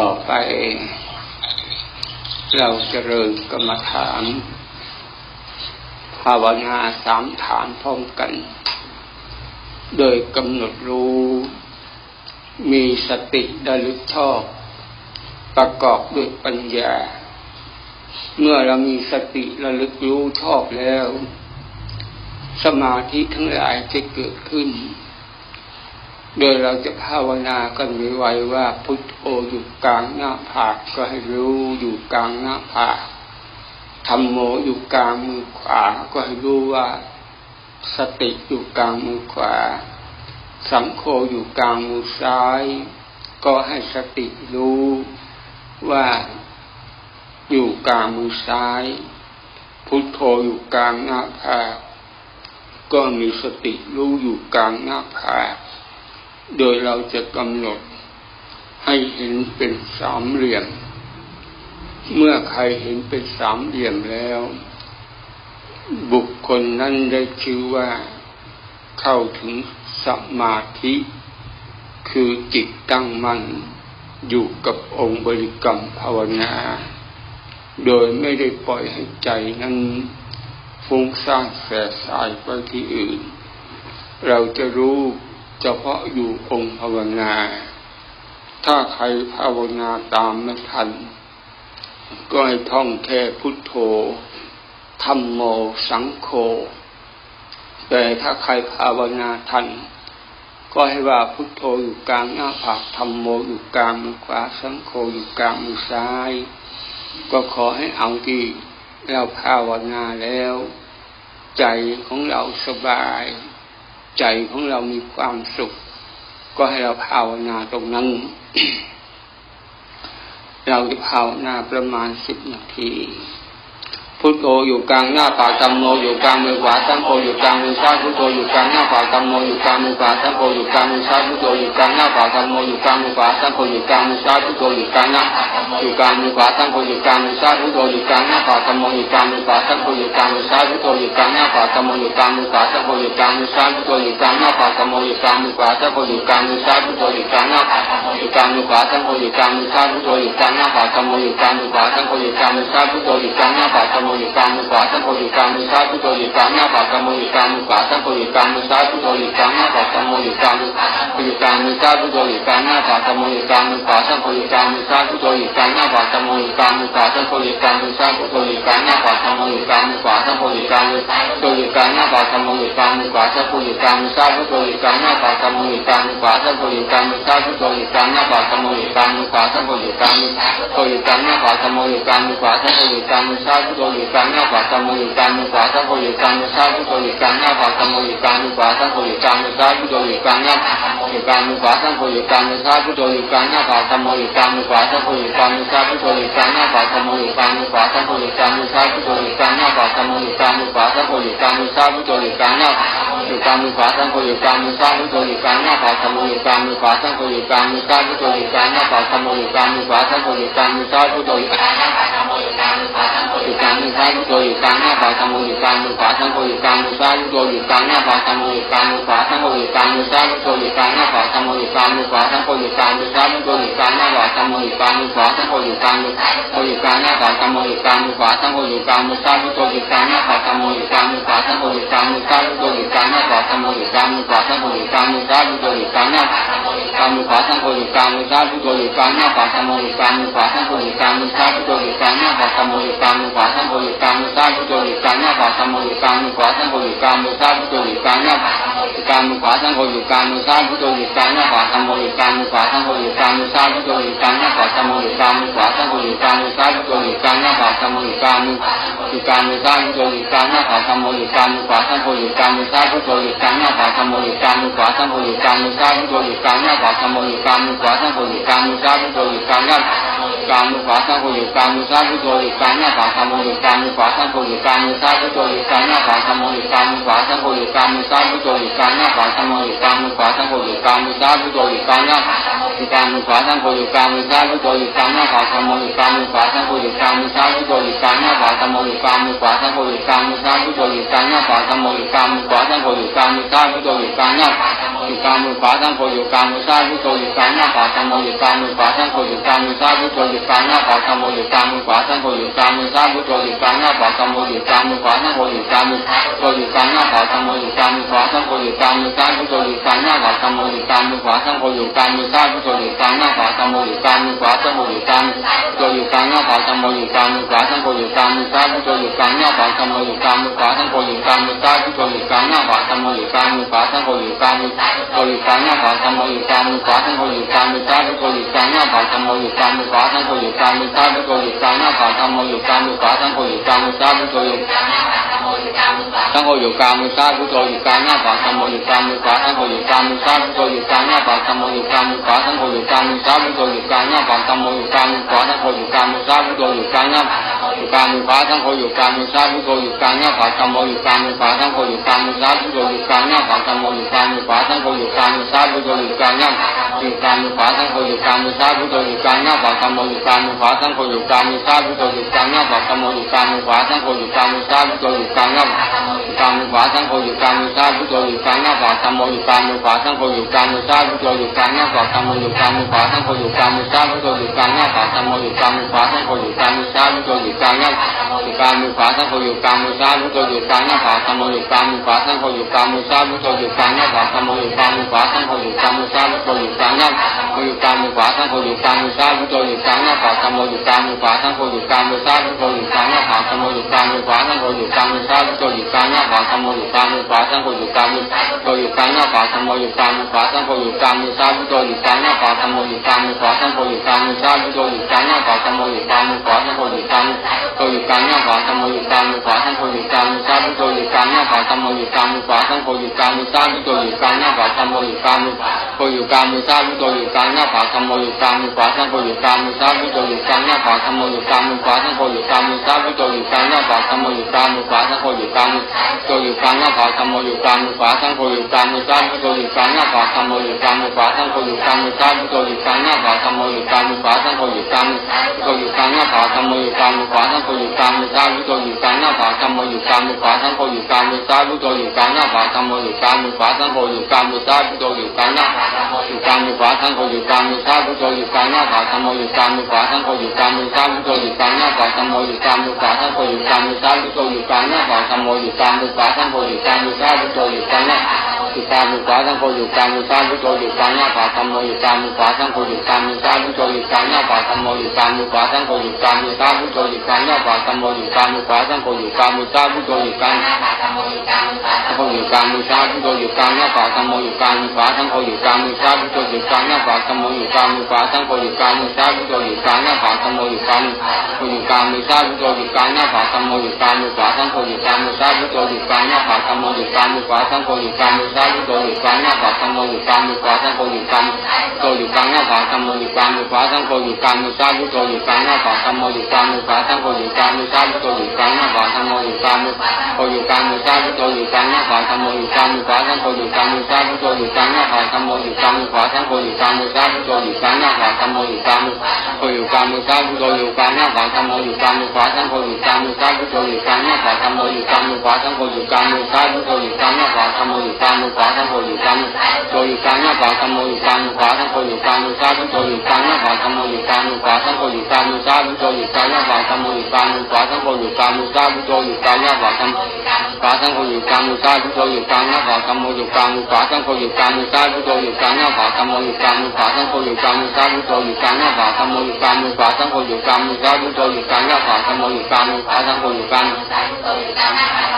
ต่อไป เราจเจริญกรรมฐาน ภาวนาสามฐานพร้อมกัน โดยกำหนดรู้ มีสติระลึกชอบ ประกอบด้วยปัญญา เมื่อเรามีสติระลึกรู้ชอบแล้ว สมาธิทั้งหลายจะเกิดขึ้น โดยเราจะภาวนากันไว้ว่าพุทโธอยู่กลางหน้าผากก็ให้รู้อยู่กลางหน้าผากธรรมโมอยู่กลางมือขวาก็ให้รู้ว่าสติอยู่กลางมือขวา สังโฆอยู่กลางมือซ้าย ก็ให้สติรู้ว่าอยู่กลางมือซ้าย พุทโธอยู่กลางหน้าผากก็มีสติรู้อยู่กลางหน้าผาก โดยเราจะกำหนดให้เห็นเป็นสามเหลี่ยม เมื่อใครเห็นเป็นสามเหลี่ยมแล้ว บุคคลนั้นได้ชื่อว่าเข้าถึงสมาธิ คือจิตตั้งมั่นอยู่กับองค์บริกรรมภาวนา โดยไม่ได้ปล่อยให้ใจนั้นฟุ้งซ่านแสสายไปที่อื่น เราจะรู้ เฉพาะอยู่องค์ภาวนา ถ้าใครภาวนาตามไม่ทัน ก็ให้ท่องแค่พุทโธธรรมโมสังโฆแต่ถ้าใครภาวนาทัน ก็ให้ว่าพุทโธอยู่กลางหน้าผากธรรมโมอยู่กลางมือขวาสังโฆอยู่กลางมือซ้าย ก็ขอให้เอาที่เราภาวนาแล้ว ใจของเราสบาย ใจของเรามีความสุข ก็ให้เราภาวนาตรงนั้น เราจะภาวนาประมาณสิบนาที พุทโธอยู่กลางหน้าปากตัมโมอยู่กลางมือขวาสังโฆอยู่กลางมือซ้ายพุทโธอยู่กลางหน้าปากตัมโมอยู่กลางมือขวาสังโฆอยู่กลางมือซ้ายพุทโธอยู่กลางหน้าปากตัมโมอยู่กลางมือขวาสังโฆอยู่กลางมือซ้ายพุทโธอยู่กลางหน้าอยู่กลางมือขวาสังโฆอยู่กลางมือซ้ายพุทโธอยู่กลางหน้าปากตัมโมอยู่กลางมือขวาสังโฆอยู่กลางมือซ้ายพุทโธอยู่กลางหน้าปากตัมโมอยู่กลางมือขวาสังโฆอยู่กลางมือซ้ายพุทโธอยู่กลางหน้าปากตัมโมอยู่กลางมือขวาสังโฆอยู่กลางมือซ้ายพุทโธอยู่กลางหน้าอยู่กลางมือขวาสังโฆอยู่กลางมือซ้ายพุทโธอยู่กลางหน้าปากตัมโมอยู่กลางมือขวาสังโฆอยู่กลางมือซ้ายพุทโธอยู่กลางหน้าปากตัมมอยู่กลางมือขวาสังโฆอยู่กลางมือซ้ายพุทโธอยู่กลางหน้าปากตัมโมอยู่กลางมือขวาสังโฆอยู่กลางมือซ้ายพุทโธอยู่กลางหน้าปากตัมโมอยู่กลางมืออยู่กลางมือซ้ายพุทโธอยู่กลางหน้าปากตัมโมอยู่กลางมือขวาสังโฆอยู่กลางมือซ้ายพุทโธอยู่กลางหน้าปากตัมโมอยู่กลางมือขวาสังโฆอยู่กลางมือซ้ายพุทโธอยู่กลางหน้าปากตัมโมอยู่กลางมือขวาสังโฆอยู่กลางมือโธอยู่กลางหน้าปากตัมโมอยู่กลางมือขวาสังโฆอยู่กลางมือซ้ายพุทโธอยู่กลางหน้าปากตัมโมอยู่กลางมือขวาสังโฆอยู่กลางมือซ้ายพุทโธอยู่กลางหน้าปากตัมโมอยู่กลางมือขวาสังโฆอยู่กลางมือโธอยู่กลางหน้าปากตัมโมอยู่กลางมือขวาสังโฆอยู่กลางมือซ้ายพุทโธอยูู่่กลางหน้าปากตัมโมอยู่กลางมือขวาสังโฆอยู่กลางมือซ้ายพุทโธอยู่กลางหน้าปากตัมโมอยู่กลางมือขวาสังโฆอยู่กลางมือซ้ายพุทโธอยู่กลางหน้าอยู่กลางมือขวาสังโฆอยู่กลางมือซ้ายพุทโธอยู่กลางหน้าปากตัมโมอยู่กลางมือขวาสังโฆอยู่กลางมือซ้ายพุทโธอยู่กลางหน้าปากตัมโมอยู่กลางมือขวาสังโฆอยู่กลางมือซ้ายพุทโธอยู่กลางหน้าปากตัมโมอยู่กลางมือขวาสังโฆอยู่กลางมือซ้ายพุทโธอยู่กลางหน้าอยู่กลางมือขวาสังโฆอยู่กลางมือซ้ายพุทโธอยู่กลางหน้าปากตัมโมอยู่กลางมือขวาสังโฆอยู่กลางมือซ้ายพุทโธอยู่กลางหน้าปากตัมโมอยู่กลางมือขวาสังโฆอยู่กลางมือซ้ายพุทโธอยู่กลางหน้าปากตัมโมอยู่กลางมือขวาสังโฆอยู่กลางมือซ้ายพุทโธอยู่กลางหน้าปากตัมโมอยู่กลางมือขวาสังโฆอยู่กลางมือซ้ายพุทโธอยู่กลางหน้าปากตัมโมอยู่กลางมือขวาสังโฆอยู่กลางมือซ้ายพุทโธอยู่กลางหน้าปากตัมโมอยู่กลางมือขวาสังโฆอยู่กลางมือซ้ายพุทโธอยู่กลางหน้าปากตัมโมอยู่กลางมือขวาสังโฆอยู่กลางมือโฆอยู่กลางหน้าปากตัมโมอยู่กลางมือขวาสังโฆอยู่กลางมือซ้ายพุทโธอยู่กลางหน้าปากตัมโมอยู่กลางมือขวาสังโฆอยู่กลางมือซ้ายพุทโธอยู่กลางหน้าปากตัมโมอยู่กลางมือขวาสังโฆอยู่กลางมือซ้ายพุทโธอยู่กลางหน้ากลางมือขวาสังโฆอยู่กลางมือซ้ายพุทโธอยู่กลางหน้าปากตัมโมอยู่กลางมือขวาสังโฆอยู่กลางมือซ้ายพุทโธอยู่กลางหน้าปากตัมโมอยู่กลางมือขวาสังโฆอยู่กลางมือซ้ายพุทโธอยู่กลางหน้าปากตัมโมอยู่กลางมือขวาสังโฆอยู่กลางมือซ้ายพุทโธอยู่กลางหน้ากลางมือขวาสังโฆอยู่กลางมือซ้ายพุทโธอยู่กลางหน้าปากตัมโมอยู่กลางมือขวาสังโฆอยู่กลางมือซ้ายพุทโธอยู่กลางหน้าปากตัมโมอยู่กลางมือขวาสังโฆอยู่กลางมือซ้ายพุทโธอยู่กลางหน้าปากตัมโมอยู่กลางมืออยู่กลางมือซ้ายพุทโธอยู่กลางหน้าปากตัมโมอยู่กลางมือขวาสังโฆอยู่กลางมือซ้ายพุทโธอยู่กลางหน้าปากตัมโมอยู่กลางมือขวาสังโฆอยู่กลางมือซ้ายพุทโธอยู่กลางหน้าปากตัมโมอยู่กลางมือขวาสังโฆอยู่กลางมือซ้ายพุทโธอยู่กลางหน้า กลางมือขวาสังโฆอยู่กลางมือซ้ายพุทโธอยู่กลางหน้าปากตัมโมอยู่กลางมือขวาสังโฆอยู่กลางมือซ้ายพุทโธอยู่กลางหน้าปากตัมโมอยู่กลางมือขวาสังโฆอยู่กลางมือซ้ายพุทโธอยู่กลางหน้าปากตัมโมอยู่กลางมือขวาสังโฆอยู่กลางมือซ้ายพุทโธอยู่กลางหน้าอยู่กลางมือขวาทั้งโคอยู่กลางมือซ้ายพุทโธอยู่กลางหน้าผากธรรมโมอยู่กลางมือขวาทั้งโคอยู่กลางมือซ้ายพุทโธอยู่กลางหน้าผากธรรมโมอยู่กลางมือขวาทั้งโคอยู่กลางมือซ้ายพุทโธอยู่กลางหน้าผากธรรมโมอยู่กลางมือขวาทั้งโคอยู่กลางมือซ้ายพุทโธอยู่กลางหน้าอยู่กลางมือขวาทั้งโคอยู่กลางมือซ้ายพุทโธอยู่กลางหน้าผากธรรมโมอยู่กลางมือขวาทั้งโคอยู่กลางมือซ้ายพุทโธอยู่กลางหน้าผากธรรมโมอยู่กลางมือขวาทั้งโคอยู่กลางมือซ้ายพุทโธอยู่กลางหน้าผากธรรมโมอยู่กลางมือขวาทั้งโคอยู่กลางมือโคอยู่กลางหน้าผากธรรมโมอยู่กลางมือขวาทั้งโคอยู่กลางมือซ้ายพุทโธอยู่กลางหน้าผากธรรมโมอยู่กลางมือขวาทั้งโคอยู่กลางมือซ้ายพุทโธอยู่กลางหน้าผากธรรมโมอยู่กลางมือขวาทั้งโคอยู่กลางโคอยู่กลางหน้าผากธรรมโมอยู่กลางมือขวาทั้งโคอยู่กลางมือซ้ายพุทโธอยู่กลางหน้าผากธรรมโมอยู่กลางมือขวาทั้งโคอยู่กลางมือซ้ายพุทโธอยู่กลางหน้าผากธรรมโมอยู่กลางมือขวาทั้งโคอยู่กลางมือโคอยู่กลางหน้าผากธรรมโมอยู่กลางมือขวาทั้งโคอยู่กลางมือซ้ายพุทโธอยู่กลางหน้าผากธรรมโมอยู่กลางมือขวาทั้งโคอยู่กลางมือซ้ายพุทโธอยู่กลางหน้าผากธรรมโมอยู่กลางมือขวาทั้งโคอยู่กลางมือซ้ายพุทโธอยู่ทั้งโคอยู่กลางมือซ้ายพุทโธอยู่กลางหน้าผากธรรมโมอยู่กลางมือขวาทั้งโคอยู่กลางมือซ้ายพุทโธอยู่กลางหน้าผากธรรมโมอยู่กลางมือขวาทั้งโคอยู่กลางมือซ้ายพุทโธอยู่กลางหน้าผากธรรมโมอยู่กลางมือขวาทั้งโคอยู่กลางมือซ้ายพุทโธอยู่กลางหน้า อยู่กลางมือขวาทั้งโคอยู่กลางมือซ้ายพุทโธอยู่กลางหน้าผากธรรมโมอยู่กลางมือขวาทั้งโคอยู่กลางมือซ้ายพุทโธอยู่กลางหน้าผากธรรมโมอยู่กลางมือขวาทั้งโคอยู่กลางมือซ้ายพุทโธอยู่กลางหน้าอยู่กลางมือขวาทั้งโคอยู่กลางมือซ้ายพุทโธอยู่กลางหน้าผากธรรมโมอยู่กลางมือขวาทั้งโคอยู่กลางมือซ้ายพุทโธอยู่กลางหน้าผากธรรมโมอยู่กลางมือขวาทั้งโคอยู่กลางมือซ้ายพุทโธอยู่กลางหน้ากลางมือขวาทั้งโคอยู่กลางมือซ้ายพุทโธอยู่กลางหน้าผากธรรมโมอยู่กลางมือขวาทั้งโคอยู่กลางมือซ้ายพุทโธอยู่กลางหน้าผากธรรมโมอยู่กลางมือขวาทั้งโคอยู่กลางมือซ้ายพุทโธอยู่กลางหน้าผากธรรมโมอยู่กลางมือขวาทั้งโคอยู่กลางมือซ้ายพุทโธอยู่กลางางหน้าอยู่กลางมือขวาทั้งโคอยู่กลางมือซ้ายพุทโธอยู่กลางหน้าผากธรรมโมอยู่กลางมือขวาทั้งโคอยู่กลางมือซ้ายพุทโธอยู่กลางหน้าผากธรรมโมอยู่กลางมือขวาทั้งโคอยู่กลางมือซ้ายพุทโธอยู่กลางหน้าโคอยู่กลางมือขวาทั้งโคอยู่กลางมือซ้ายพุทโธอยู่กลางหน้าผากธรรมโมอยู่กลางมือขวาทั้งโคอยู่กลางมือซ้ายพุทโธอยู่กลางหน้าผากธรรมโมอยู่กลางมือขวาทั้งโคอยู่กลางมือซ้ายพุทโธอยู่กลางหน้าผากธรรมโมอยู่กลางมือขวาทั้งโคอยู่กลางมือโคอยู่กลางหน้าผากธรรมโมอยู่กลางมือขวาทั้งโคอยู่กลางมือซ้ายพุทโธอยู่กลางหน้าผากธรรมโมอยู่กลางมือขวาทั้งโคอยู่กลางมือซ้ายพุทโธอยู่กลางหน้าผากธรรมโมอยู่กลางมือขวาทั้งโคอยู่กลางมือโคอยู่กลางหน้าผากธรรมโมอยู่กลางมือขวาทั้งโคอยู่กลางมือซ้ายพุทโธอยู่กลางหน้าผากธรรมโมอยู่กลางมือขวาทั้งโคอยู่กลางมือซ้ายพุทโธอยู่กลางหน้าผากธรรมโมอยู่กลางมือโคอยู่กลางมือซ้ายพุทโธอยู่กลางหน้าผากธรรมโมอยู่กลางมือขวาทั้งโคอยู่กลางมือซ้ายพุทโธอยู่กลางหน้าผากธรรมโมอยู่กลางมือขวาทั้งโคอยู่กลางมือซ้ายพุทโธอยู่กลางหน้าผากธรรมโมอยู่กลางมือขวาทั้งโคอยู่กลางมือโคอยู่กลางหน้าผากธรรมโมอยู่กลางมือขวาทั้งโคอยู่กลางมือซ้ายพุทโธอยู่กลางหน้าผากธรรมโมอยู่กลางมือขวาทั้งโคอยู่กลางมือซ้ายพุทโธอยู่กลางหน้าผากธรรมโมอยู่กลางมือขวาทั้งโคอยู่กลางโคอยู่กลางหน้าผากธรรมโมอยู่กลางมือขวาทั้งโคอยู่กลางมือซ้ายพุทโธอยู่กลางหน้าผากธรรมโมอยู่กลางมือขวาทั้งโคอยู่กลางมือซ้ายพุทโธอยู่กลางหน้าผากธรรมโมอยู่กลางมือขวาทั้งโคอยู่กลางมือซ้ายพุทโธอยู่กลางหน้าอยู่กลางมือขวาทั้งโคอยู่กลางมือซ้ายพุทโธอยู่กลางหน้าผากธรรมโมอยู่กลางมือขวาทั้งโคอยู่กลางมือซ้ายพุทโธอยู่กลางหน้าผากธรรมโมอยู่กลางมือขวาทั้งโคอยู่กลางมือซ้ายพุทโธอยู่กลางหน้าผากธรรมโมอยู่กลางมือขวาทั้งโคอยู่กลางมือซ้ายพุทโธอยู่กลางหน้า อยู่กลางมือขวาทั้งโคอยู่กลางมือซ้ายพุทโธอยู่กลางหน้าผากธรรมโมอยู่กลางมือขวาทั้งโคอยู่กลางมือซ้ายพุทโธอยู่กลางหน้าผากธรรมโมอยู่กลางมือขวาทั้งโคอยู่กลางมือซ้ายพุทโธอยู่กลางหน้าผากธรรมโมอยู่กลางมือขวาทั้งโคอยู่กลางมือซ้ายพุทโธอยู่กลางโคอยู่กลางมือซ้ายพุทโธอยู่กลางหน้าผากธรรมโมอยู่กลางมือขวาทั้งโคอยู่กลางมือซ้ายพุทโธอยู่กลางหน้าผากธรรมโมอยู่กลางมือขวาทั้งโคอยู่กลางมือซ้ายพุทโธอยู่กลางหน้าผากธรรมโมอยู่กลางโคอยู่กลางมือซ้ายพุทโธอยู่กลางหน้าผากธรรมโมอยู่กลางมือขวาทั้งโคอยู่กลางมือซ้ายพุทโธอยู่กลางหน้าผากธรรมโมอยู่กลางมือขวาทั้งโคอยู่กลางมือซ้ายพุทโธอยู่กลางหน้าผากธรรมโมอยู่กลางมือขวาทั้งโคอยู่กลางโคอยู่กลางหน้าผากธรรมโมอยู่กลางมือขวาทั้งโคอยู่กลางมือซ้ายพุทโธอยู่กลางหน้าผากธรรมโมอยู่กลางมือขวาทั้งโคอยู่กลางมือซ้ายพุทโธอยู่กลางหน้าผากธรรมโมอยู่กลางมือโคอยู่กลางมือซ้ายพุทโธอยู่กลางหน้าผากธรรมโมอยู่กลางมือขวาทั้งโคอยู่กลางมือซ้ายพุทโธอยู่กลางหน้าผากธรรมโมอยู่กลางมือขวาทั้งโคอยู่กลางมือซ้ายพุทโธอยู่กลางหน้าผากธรรมโมอยู่กลางมือโคอยู่กลางมือซ้ายพุทโธอยู่กลางหน้าผากธรรมโมอยู่กลางมือขวาทั้งโคอยู่กลางมือซ้ายพุทโธอยู่กลางหน้าผากธรรมโมอยู่กลางมือขวาทั้งโคอยู่กลางมือซ้ายพุทโธอยู่กลางหน้าผากธรรมโมอยู่กลางมือขวาทั้งโคอยู่กลางโคอยู่กลางหน้าผากธรรมโมอยู่กลางขวาทั้งโคอยู่กลางซ้ายพุทโธอยู่กลางหน้าผากธรรมโมอยู่กลางขวาทั้งโคอยู่กลางซ้ายพุทโธอยู่กลางหน้าผากธรรมโมอยู่กลางขวาทั้งโคอยู่กลางซ้ายพุทโธอยู่กลางหน้าผากธรรมขวาทั้งโคอยู่กลางซ้ายพุทโธอยู่กลางหน้าผากธรรมโมอยู่กลางขวาทั้งโคอยู่กลางซ้ายพุทโธอยู่กลางหน้าผากธรรมโมอยู่กลางขวาทั้งโคอยู่กลางซ้ายพุทโธอยู่กลางหน้าผากธรรมโมอยู่กลางขวาทั้งโคอยู่กลางซ้ายพุทโธอยู่กลางหน้าผากธรรมโมอยู่กลางขวาทั้งโคอยู่กลาง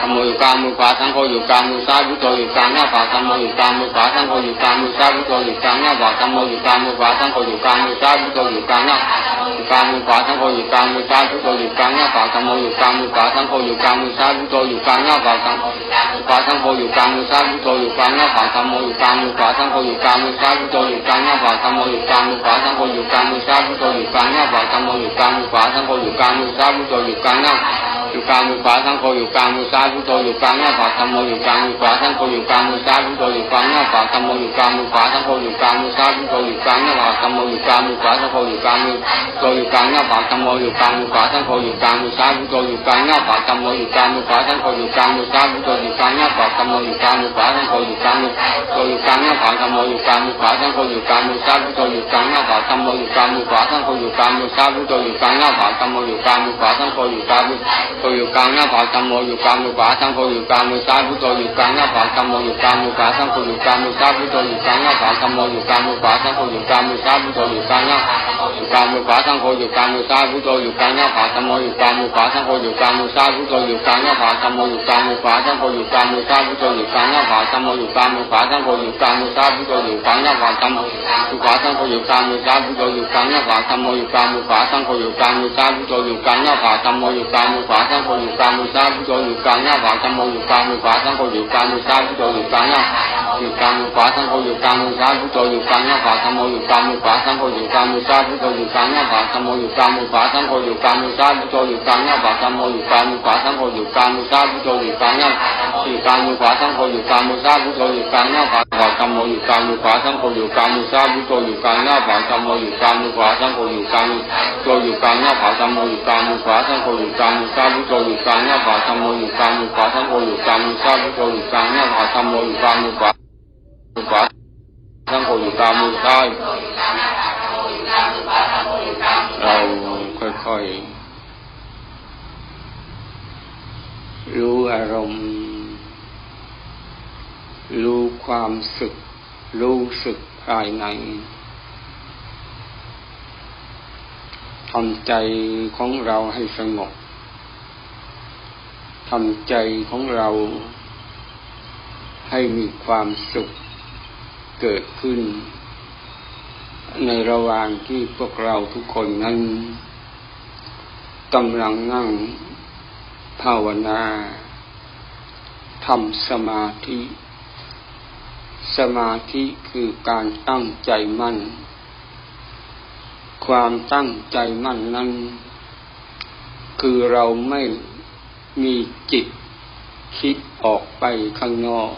ธรรมโมอยู่กลางมือขวาทั้งโคอยู่กลางมือซ้ายพุทโธอยู่กลางหน้าผาากธรรมโมอยู่กลางมือขวาทั้งโคอยู่กลางมือซ้ายพุทโธอยู่กลางหน้าผากธรรมโมอยู่กลางมือขวาทั้งโคอยู่กลางมือซ้ายพุทโธอยู่กลางหน้ากลางมือขวาทั้งโคอยู่กลางมือซ้ายพุทโธอยู่กลางหน้าผากธรรมโมอยู่กลางมือขวาทั้งโคอยู่กลางมือซ้ายพุทโธอยู่กลางหน้าผากธรรมขวาทั้งโคอยู่กลางมือซ้ายพุทโธอยู่กลางหน้าผากธรรมโมอยู่กลางมือขวาทั้งโคอยู่กลางมือซ้ายพุทโธอยู่กลางหน้าผากธรรมโมอยู่กลางมือขวาทั้งโคอยู่กลางมือซ้ายพุทโธอยู่กลางหน้าผากธรรมโมอยู่กลางมือขวาทั้งโคอยู่กลางมือซ้ายพุทโธอยู่กลางหน้าอยู่กลางมือขวาทั้งโคอยู่กลางมือซ้ายพุทโธอยู่กลางหน้าผากธรรมโมอยู่กลางมือขวาทั้งโคอยู่กลางมือซ้ายายพุทโธอยู่กลางหน้าผากธรรมโมอยู่กลางมือขวาทั้งโคอยู่กลางมือซ้ายพุทโธอยู่กลางหน้าผากกธรรมโมอยู่กลางมือขวาสังโฆอยู่กลางมือโตอยู่กลางหน้าผากธรรมโมอยู่กลางมือขวาสังโฆอยู่กลางมือซ้ายพุทโธอยู่กลางหน้าผากธรรมโมอยู่กลางมือขวาสังโฆอยู่กลางมือซ้ายพุทโธอยู่กลางหน้าผากธรรมโมอยู่กลางมือขวาสังโฆอยู่กลางมือโตอยู่กลางหน้าผากธรรมโมอยู่กลางมือขวาสังโฆอยู่กลางมือซ้ายพุทโธอยู่กลางหน้าผากธรรมโมอยู่กลางมือขวาสังโฆอยู่กลางมือซ้ายพุทโธอยู่กลางหน้าผากธรรมโมอยู่กลางมือขวาสังโฆอยู่กลางมือโตอยู่กลางหน้าผากธรรมโมอยู่กลางมือขวาสังโฆอยู่กลางมือซ้ายพุทโธอยู่กลางหน้าผากธรรมโมอยู่กลางมือขวาสังโฆอยู่กลางมือซ้ายพุทโธอยู่กลางหน้าผากธรรมโมอยู่กลางมือขวาสังโฆอยู่กลางมือซ้ายพุทโธอยู่กลางหน้าอยู่กลางมือขวาสังโฆอยู่กลางมือซ้ายพุทโธอยู่กลางหน้าผากธรรมโมอยู่กลางมือขวาสังโฆอยู่กลางมือซ้ายพุทโธอยู่กลางหน้าผากธรรมโมอยู่กลางมือขวาสังโฆอยู่กลางมือซ้ายพุทโธอยู่กลางหน้าผากธรรมโมอยู่กลางมือขวาสังโฆอยู่กลางมือซ้ายพุทโธอยู่กลางหน้าผากธรรมโมอยู่ขวาสังโฆอยู่กลางมือซ้ายพุทโธอยู่กลางหน้าผากธรรมโมอยู่กลางมือขวาสังโฆอยู่กลางมือซ้ายพุทโธอยู่กลางหน้าผากธรรมโมอยู่กลางมือขวาสังโฆอยู่กลางมือซ้ายพุทโธอยู่กลางหน้าผากธรรมโมอยู่กลางมือขวาสังโฆอยู่กลางมือซ้ายพุทโธอยู่กลางหน้า อยู่กลางมือขวาสังโฆอยู่กลางมือซ้ายพุทโธอยู่กลางหน้าผากธรรมโมอยู่กลางมือขวาสังโฆอยู่กลางมือซ้ายพุทโธอยู่กลางหน้าผากธรรมโมอยู่กลางมือขวาสังโฆอยู่กลางมือซ้ายพุทโธอยู่กลางหน้าผากธรรมโมอยู่กลางมือขวาสังโฆอยู่กลางมือซ้ายพุทโธอยู่กลางหน้าอยู่กลางมือขวาสังโฆอยู่กลางมือซ้ายพุทโธอยู่กลางหน้าผากธรรมโมอยู่กลางมือขวาสังโฆอยู่กลางมือซ้ายพุทโธอยู่กลางหน้าผากธรรมโมอยู่กลางมือขวาสังโฆอยู่กลางโธอยู่กลางหน้าผากธรรมโมอยู่กลางมือขวาสังโฆอยู่กลางมือซ้ายพุทโธอยู่กลางหน้าผากธรรมโมอยู่กลางมือขวาสังโฆอยู่กลางมือซ้ายพุทโธอยู่กลางหน้าผากธรรมโมอยู่กลางมือขวา มือขวาสังโฆอยู่กลางมือซ้ายเราค่อยๆ รู้อารมณ์ รู้ความสึก รู้สึกภายในทำใจของเราให้สงบทำใจของเราให้มีความสุข เกิดขึ้น ในระหว่างที่พวกเราทุกคนนั้นกำลังนั่งภาวนาทำสมาธิ สมาธิคือการตั้งใจมั่น ความตั้งใจมั่นนั้น คือเราไม่มีจิตคิดออกไปข้างนอก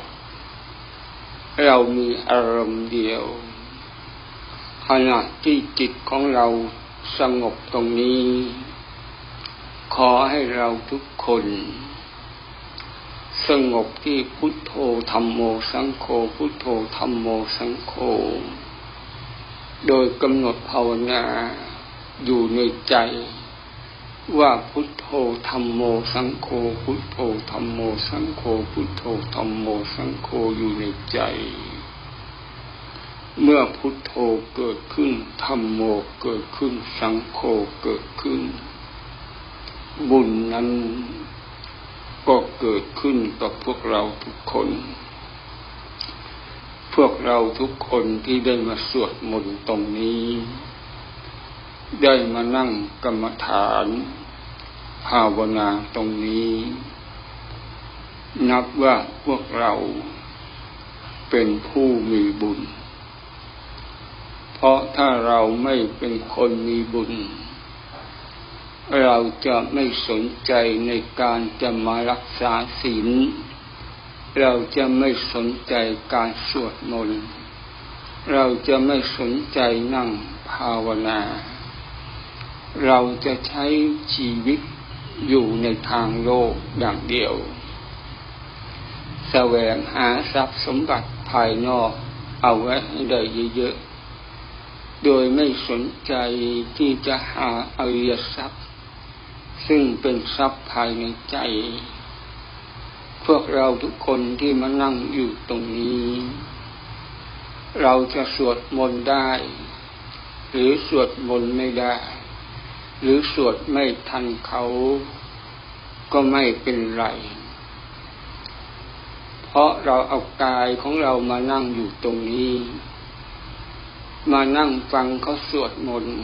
เรามีอารมณ์เดียวขณะที่จิตของเราสงบตรงนี้ ขอให้เราทุกคน สงบที่พุทโธธรรมโมสังโฆพุทโธธรรมโมสังโฆโดยกำหนดภาวนาอยู่ในใจ ว่าพุทโธธรรมโมสังโฆพุทโธธรรมโมสังโฆพุทโธธรรมโมสังโฆอยู่ในใจ เมื่อพุทโธเกิดขึ้นธรรมโมเกิดขึ้นสังโฆเกิดขึ้น บุญนั้นก็เกิดขึ้นกับพวกเราทุกคน พวกเราทุกคนที่ได้มาสวดมนต์ตรงนี้ ได้มานั่งกรรมฐานภาวนาตรงนี้ นับว่าพวกเราเป็นผู้มีบุญ เพราะถ้าเราไม่เป็นคนมีบุญ เราจะไม่สนใจในการจะมารักษาศีล เราจะไม่สนใจการสวดมนต์ เราจะไม่สนใจนั่งภาวนา เราจะใช้ชีวิตอยู่ในทางโลกอย่างเดียว แสวงหาทรัพย์สมบัติภายนอกเอาไว้ให้ได้เยอะๆ โดยไม่สนใจที่จะหาอริยทรัพย์ ซึ่งเป็นทรัพย์ภายในใจ พวกเราทุกคนที่มานั่งอยู่ตรงนี้ เราจะสวดมนต์ได้ หรือสวดมนต์ไม่ได้ หรือสวดไม่ทันเขาก็ไม่เป็นไร เพราะเราเอากายของเรามานั่งอยู่ตรงนี้ มานั่งฟังเขาสวดมนต์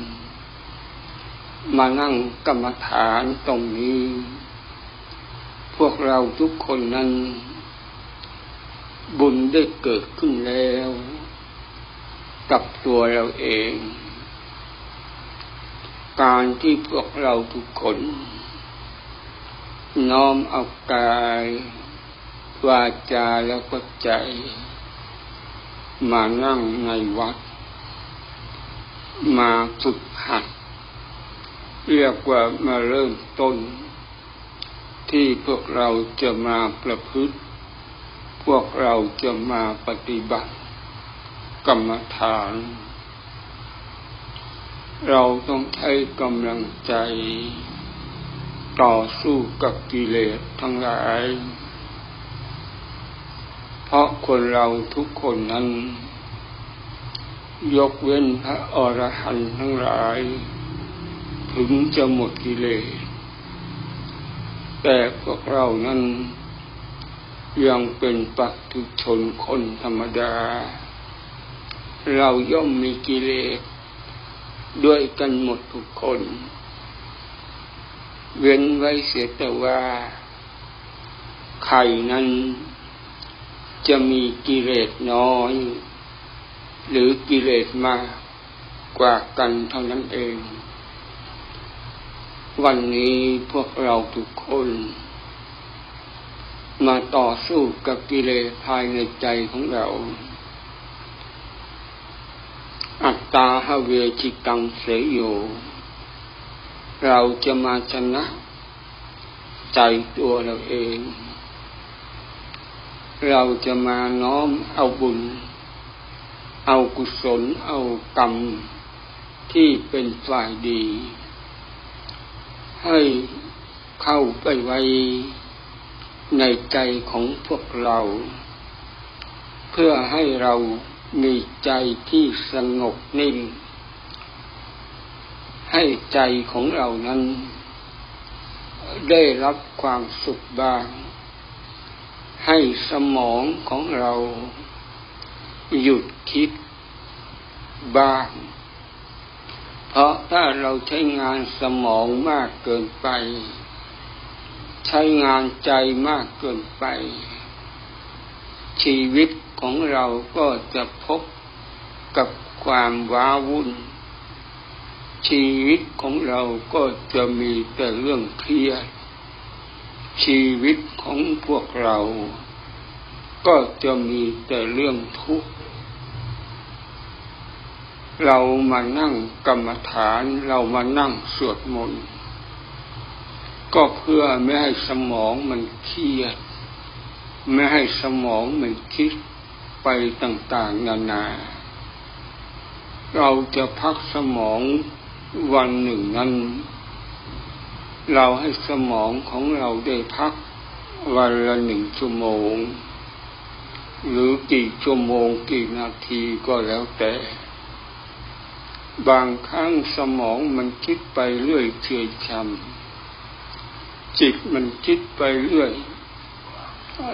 มานั่งกรรมฐานตรงนี้ พวกเราทุกคนนั้น บุญได้เกิดขึ้นแล้ว กับตัวเราเอง การที่พวกเราทุกคน น้อมเอากาย วาจาแล้วก็ใจ มานั่งในวัด มาฝึกหัด เรียกว่ามาเริ่มต้น ที่พวกเราจะมาประพฤติ พวกเราจะมาปฏิบัติ กรรมฐาน เราต้องใช้กำลังใจ ต่อสู้กับกิเลสทั้งหลาย เพราะคนเราทุกคนนั้น ยกเว้นพระอรหันต์ทั้งหลาย ถึงจะหมดกิเลส แต่พวกเรานั้น ยังเป็นปัถุชนคนธรรมดา เราย่อมมีกิเลส ด้วยกันหมดทุกคน เว้นไว้เสียแต่ว่าใครนั้นจะมีกิเลสน้อย หรือกิเลสมากกว่ากันเท่านั้นเอง วันนี้พวกเราทุกคน มาต่อสู้กับกิเลสภายในใจของเรา อัตตาหเวจิตังเสยโย เราจะมาชนะ ใจตัวเราเอง เราจะมาน้อมเอาบุญ เอากุศล เอากรรม ที่เป็นฝ่ายดี ให้เข้าไปไว้ในใจของพวกเรา เพื่อให้เรา มีใจที่สงบนิ่ง ให้ใจของเรานั้น ได้รับความสุขบ้าง ให้สมองของเรา หยุดคิดบ้าง เพราะถ้าเราใช้งานสมองมากเกินไป ใช้งานใจมากเกินไป ชีวิต ของเราก็จะพบกับความว้าวุ่น ชีวิตของเราก็จะมีแต่เรื่องเครียด ชีวิตของพวกเรา ก็จะมีแต่เรื่องทุกข์เรามานั่งกรรมฐานเรามานั่งสวดมนต์ก็เพื่อไม่ให้สมองมันเครียด ไม่ให้สมองมันคิด ไปต่างๆ นานา เราจะพักสมองวันหนึ่งนั้น เราให้สมองของเราได้พักวันละหนึ่งชั่วโมง หรือกี่ชั่วโมงกี่นาทีก็แล้วแต่ บางครั้งสมองมันคิดไปเรื่อยเฉยชำจิตมันคิดไปเรื่อย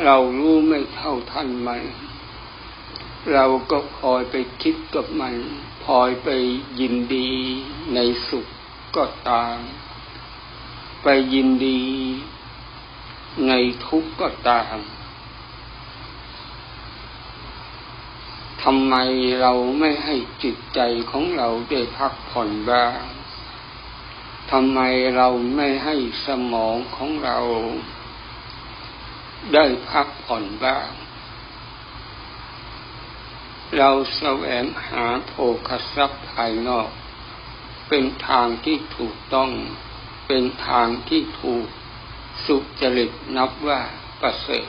เรารู้ไม่เท่าทันมัน เราก็คอยไปคิดกับมันพลอยไปยินดีในสุขก็ตาม ไปยินดีในทุกข์ก็ตามทำไมเราไม่ให้จิตใจของเราได้พักผ่อนบ้างทำไมเราไม่ให้สมองของเรา ได้พักผ่อนบ้าง เราแสวงหาโภคทรัพย์ภายนอก เป็นทางที่ถูกต้อง เป็นทางที่ถูกสุจริตนับว่าประเสริฐ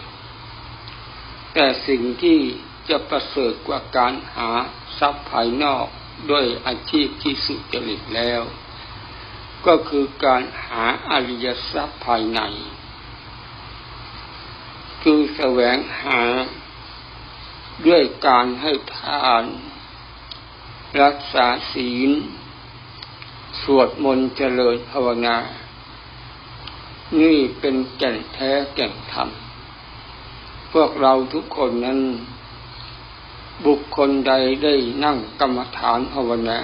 แต่สิ่งที่จะประเสริฐกว่าการหาทรัพย์ภายนอกด้วยอาชีพที่สุจริตแล้ว ก็คือการหาอริยทรัพย์ภายใน คือแสวงหา ด้วยการให้ทาน รักษาศีล สวดมนต์เจริญภาวนา นี่เป็นแก่นแท้แก่นธรรม พวกเราทุกคนนั้น บุคคลใดได้นั่งกรรมฐานภาวนา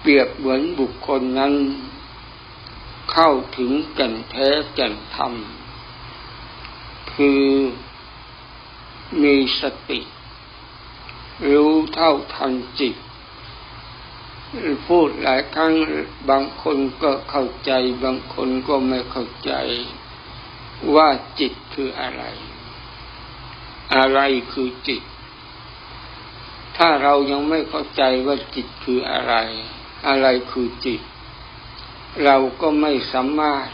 เปรียบเหมือนบุคคลนั้น เข้าถึงแก่นแท้แก่นธรรม คือ มีสติ รู้เท่าทันจิต พูดหลายครั้งบางคนก็เข้าใจ บางคนก็ไม่เข้าใจว่าจิตคืออะไร อะไรคือจิต ถ้าเรายังไม่เข้าใจว่าจิตคืออะไร อะไรคือจิต เราก็ไม่สามารถ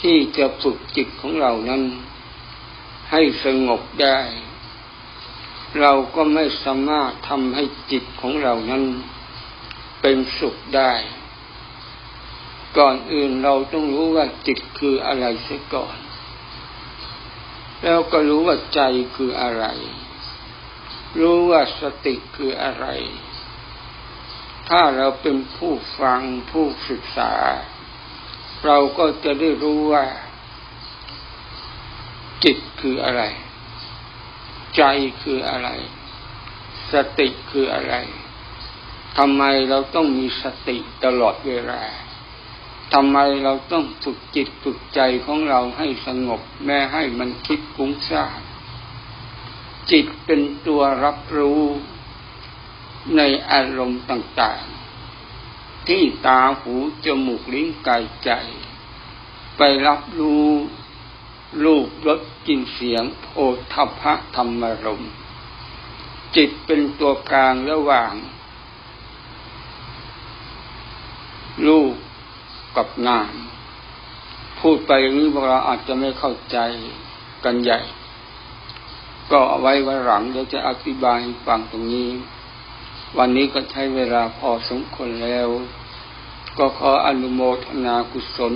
ที่จะฝึกจิตของเรานั้น ให้สงบได้ เราก็ไม่สามารถทำให้จิตของเรานั้นเป็นสุขได้ ก่อนอื่นเราต้องรู้ว่าจิตคืออะไรเสียก่อน แล้วก็รู้ว่าใจคืออะไร รู้ว่าสติคืออะไร ถ้าเราเป็นผู้ฟังผู้ศึกษา เราก็จะได้รู้ว่า จิตคืออะไร ใจคืออะไร สติคืออะไรทำไมเราต้องมีสติตลอดเวลาทำไมเราต้องฝึกจิตฝึกใจของเราให้สงบ แม้ให้มันคิดกุ้งซ่านจิตเป็นตัวรับรู้ในอารมณ์ต่างๆ ที่ตาหูจมูกลิ้นกายใจ ไปรับรู้ รูปรสกลิ่นเสียงโอทัพะธรรมรม จิตเป็นตัวกลางระหว่าง รูปกับนามพูดไปอย่างนี้พวกเราอาจจะไม่เข้าใจกันใหญ่ ก็เอาไว้วันหลังเดี๋ยวจะอธิบายฟังตรงนี้ วันนี้ก็ใช้เวลาพอสมควรแล้ว ก็ขออนุโมทนากุศล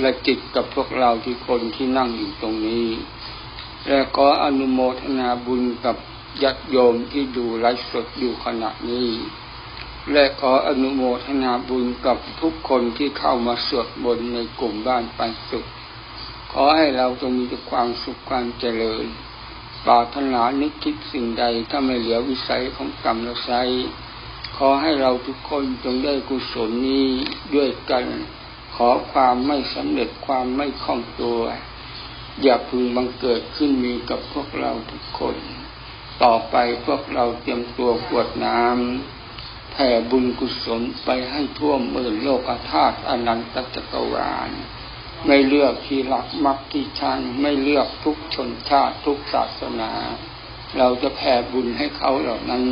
และจิตกับพวกเราที่คนที่นั่งอยู่ตรงนี้ และขออนุโมทนาบุญกับญาติโยมที่ดูไลฟ์สดอยู่ขณะนี้ และขออนุโมทนาบุญกับทุกคนที่เข้ามาสวดมนต์ในกลุ่มบ้านปันสุข ขอให้เราจงมีแต่ความสุขความเจริญปรารถนานึกคิดสิ่งใดถ้าไม่เหลือวิสัยของกรรมและไซ ขอให้เราทุกคนจงได้กุศลนี้ด้วยกัน ขอความไม่สำเร็จความไม่คล่องตัว อย่าพึงบังเกิดขึ้นมีกับพวกเราทุกคน ต่อไปพวกเราเตรียมตัวกวดน้ำแผ่บุญกุศลไปให้ท่วมเมื่อโลกธาตุอนันตจักรวาลไม่เลือกที่รักมักที่ชังไม่เลือกทุกชนชาติทุกศาสนา เราจะแผ่บุญให้เขาเหล่านั้น